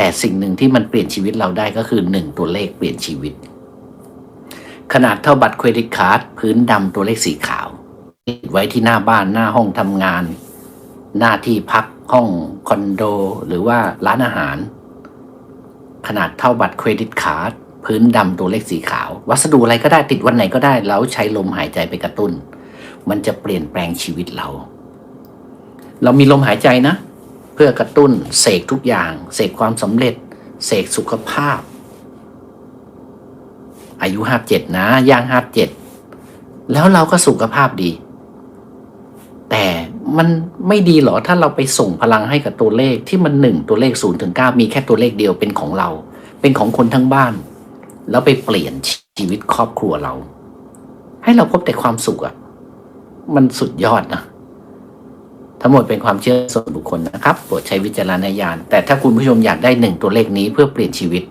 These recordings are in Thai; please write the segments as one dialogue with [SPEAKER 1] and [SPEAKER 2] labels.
[SPEAKER 1] แต่สิ่งหนึ่งที่มันเปลี่ยนชีวิตเราได้ก็คือหนึ่งตัวเลขเปลี่ยนชีวิต ขนาดเท่าบัตรเครดิตการ์ดพื้นดำตัวเลขสีขาวติดไว้ที่หน้าบ้านหน้าห้องทำงาน หน้าที่พักห้องคอนโด หรือว่าร้านอาหาร ขนาดเท่าบัตรเครดิตการ์ดพื้นดำตัวเลขสีขาว วัสดุอะไรก็ได้ติดวันไหนก็ได้ แล้วใช้ลมหายใจไปกระตุ้น มันจะเปลี่ยนแปลงชีวิตเรา เรามีลมหายใจนะ พื่อกระตุ้นเสกทุกอย่าง เสกความสำเร็จ เสกสุขภาพ อายุห้าเจ็ดนะย่างห้าเจ็ดแล้วเราก็สุขภาพดี แต่มันไม่ดีหรอถ้าเราไปส่งพลังให้กับตัวเลขที่มันหนึ่งตัวเลขศูนย์ถึงเก้ามีแค่ตัวเลขเดียวเป็นของเรา เป็นของคนทั้งบ้าน แล้วไปเปลี่ยนชีวิตครอบครัวเรา ให้เราพบแต่ความสุขอะมันสุดยอดนะ ทั้งหมดเป็นความเชื่อส่วนบุคคลนะครับโปรดใช้วิจารณญาณ แต่ถ้าคุณผู้ชมอยากได้หนึ่งตัวเลขนี้เพื่อเปลี่ยนชีวิต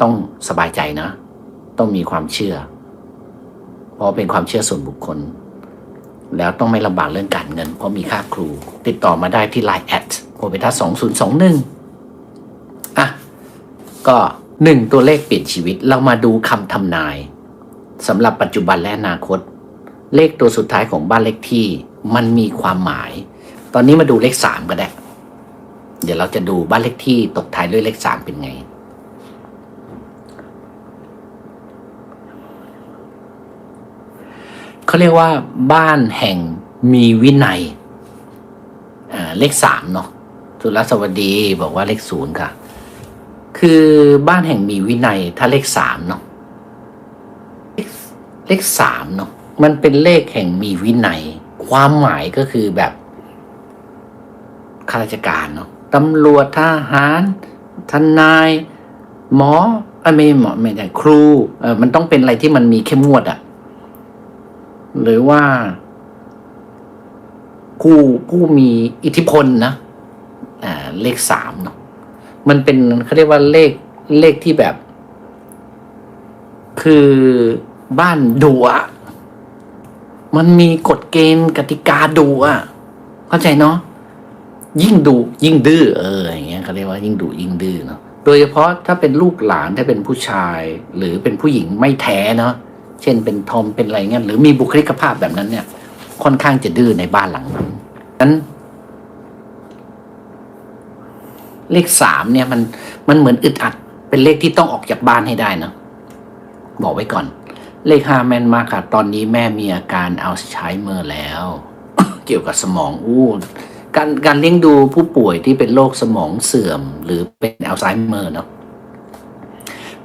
[SPEAKER 1] ต้องสบายใจนะ ต้องมีความเชื่อ เพราะเป็นความเชื่อส่วนบุคคล แล้วต้องไม่ลำบากเรื่องการเงิน เพราะมีค่าครู ติดต่อมาได้ที่ Line แอดโอเปต้าสองศูนย์สองหนึ่งอะ ก็หนึ่งตัวเลขเปลี่ยนชีวิต เรามาดูคำทำนายสำหรับปัจจุบันและอนาคต เลขตัวสุดท้ายของบ้านเลขที่ มันมีความหมาย ตอนนี้มาดูเลขสามก็ได้ เดี๋ยวเราจะดูบ้านเลขที่ตกท้ายด้วยเลขสามเป็นไง เขาเรียกว่า บ้านแห่งมีวินัยเลขสามเนาะสุรสวัสดีบอกว่าเลขศูนย์ค่ะ คือบ้านแห่งมีวินัย ถ้าเลขสามเนาะเลขสามเนาะมันเป็นเลขแห่งมีวินัย ความหมายก็คือแบบข้าราชการเนาะตำรวจทหารทนาย หมอไม่หมอไม่ใช่ครูเออมันต้องเป็นอะไรที่มันมีเข้มงวดอะหรือว่าผู้ผู้มีอิทธิพลนะอ่าเลขสามเนาะมันเป็นเขาเรียกว่าเลขเลขที่แบบ คือบ้านดุอะ มันมีกฎเกณฑ์กติกาดุอะ เข้าใจเนาะยิ่งดุยิ่งดื้อเอออย่างเงี้ยเขาเรียกว่ายิ่งดุยิ่งดื้อเนาะโดยเฉพาะถ้าเป็นลูกหลานถ้าเป็นผู้ชาย หรือเป็นผู้หญิงไม่แท้เนาะเช่นเป็นทอมเป็นอะไรเงี้ยหรือมีบุคลิกภาพแบบนั้นเนี่ย ค่อนข้างจะดื้อในบ้านหลังนั้นนั้นเลขสามเนี่ยมันมันเหมือนอึดอัด เป็นเลขที่ต้องออกจากบ้านให้ได้นะบอกไว้ก่อน เลขห้าแม่นมากค่ะ ตอนนี้แม่มีอาการอัลไซเมอร์แล้ว เกี่ยวกับสมองอู้การการเลี้ยงดูผู้ป่วยที่เป็นโรคสมองเสื่อม หรือเป็นอัลไซเมอร์เนาะ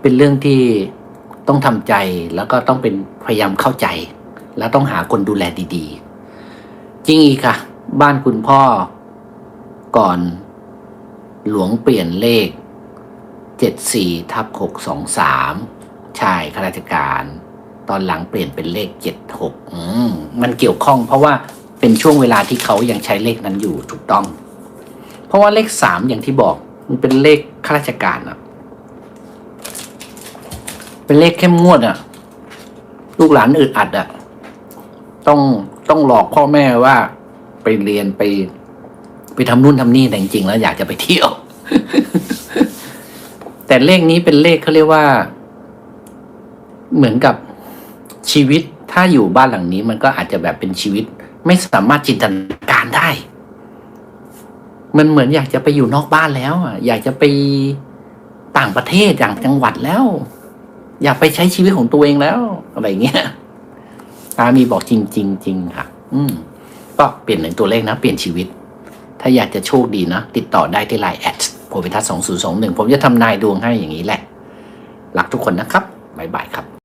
[SPEAKER 1] เป็นเรื่องที่ต้องทำใจแล้วก็ต้องเป็นพยายามเข้าใจ แล้วต้องหาคนดูแลดีๆ จริงอีกค่ะ บ้านคุณพ่อก่อนหลวงเปลี่ยนเลขเจ็ดสี่ทับหกสองสามใช่ข้าราชการ ตอนหลังเปลี่ยนเป็นเลขเจ็ดหกมันเกี่ยวข้องเพราะว่าเป็นช่วงเวลาที่เขายังใช้เลขนั้นอยู่ถูกต้อง เพราะว่าเลขสามอย่างที่บอกมันเป็นเลขข้าราชการอะเป็นเลขเข้มงวดอะลูกหลานอึดอัดอะต้องต้องหลอกพ่อแม่ว่าไปเรียนไป ไปทำนู่นทำนี่แต่จริงๆแล้วอยากจะไปเที่ยว แต่เลขนี้เป็นเลขเขาเรียกว่า เหมือนกับ ชีวิตถ้าอยู่บ้านหลังนี้มันก็อาจจะแบบเป็นชีวิต ไม่สามารถจินตนาการได้ มันเหมือนอยากจะไปอยู่นอกบ้านแล้วอะอยากจะไปต่างประเทศอย่างจังหวัดแล้ว อยากไปใช้ชีวิตของตัวเองแล้ว อะไรเงี้ยอามีบอกจริงจริงจริงค่ะ อืม ก็เปลี่ยนหนึ่งตัวเลขนะ เปลี่ยนชีวิต ถ้าอยากจะโชคดีนะ ติดต่อได้ที่ไลน์แอดโพพิทัศน์สองศูนย์สองหนึ่งผมจะทำนายดวงให้อย่างนี้แหละ รักทุกคนนะครับ บ๊ายบายครับ